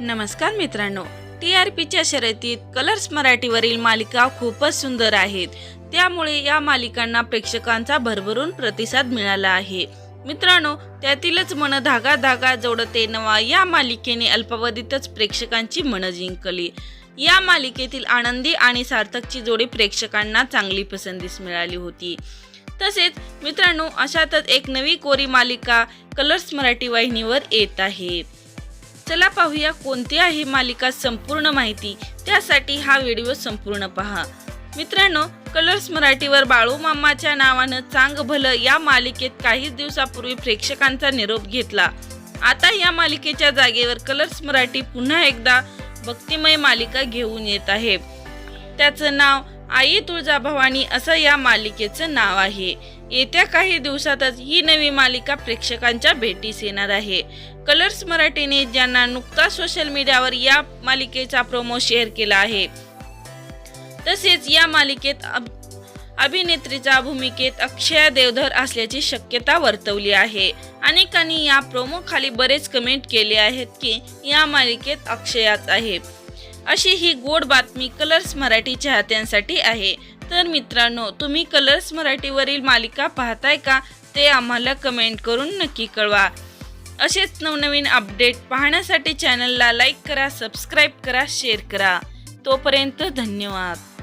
नमस्कार मित्रांनो T R पीच्या शर्यतीत कलर्स मराठीवरील मालिका खूपच सुंदर आहेत. त्यामुळे या मालिकांना प्रेक्षकांचा भरभरून प्रतिसाद मिळाला आहे. मित्रांनो त्यातीलच मन धागा धागा जोडते नवा या मालिकेने अल्पावधीतच प्रेक्षकांची मनं जिंकली. या मालिकेतील आनंदी आणि सार्थकची जोडी प्रेक्षकांना चांगली पसंतीस मिळाली होती. तसेच मित्रांनो अशातच एक नवी कोरी मालिका कलर्स मराठी वाहिनीवर येत आहे. चला पाहूया कोणती आहे मालिका संपूर्ण माहिती. त्यासाठी हा व्हिडिओ संपूर्ण पहा. मित्रांनो कलर्स मराठीवर बाळू मामाच्या नावानं चांग भलं या मालिकेत काही दिवसापूर्वी प्रेक्षकांचा निरोप घेतला. आता या मालिकेच्या जागेवर कलर्स मराठी पुन्हा एकदा भक्तिमय मालिका घेऊन येत आहे. त्याचं नाव आई तुळजाभवानी असं या मालिकेचं नाव आहे. येत्या काही दिवसातच ही नवी मालिका प्रेक्षकांच्या भेटीस येणार आहे. कलर्स मराठीने ज्यांना नुकताच सोशल मीडियावर या मालिकेचा प्रोमो शेअर केला आहे. तसेच या मालिकेत अभिनेत्रीच्या भूमिकेत अक्षया देवधर असल्याची शक्यता वर्तवली आहे. अनेकांनी या प्रोमो खाली बरेच कमेंट केले आहेत की या मालिकेत अक्षयाच आहे. अशी ही गोड बातमी कलर्स मराठी चाहत्यांसाठी आहे. तर मित्रांनो तुम्ही कलर्स मराठीवरील मालिका पाहताय का? ते आम्हाला कमेंट करून नक्की कळवा. असेच नवनवीन अपडेट पाहण्यासाठी चॅनलला लाईक करा सबस्क्राईब करा शेअर करा. तोपर्यंत धन्यवाद.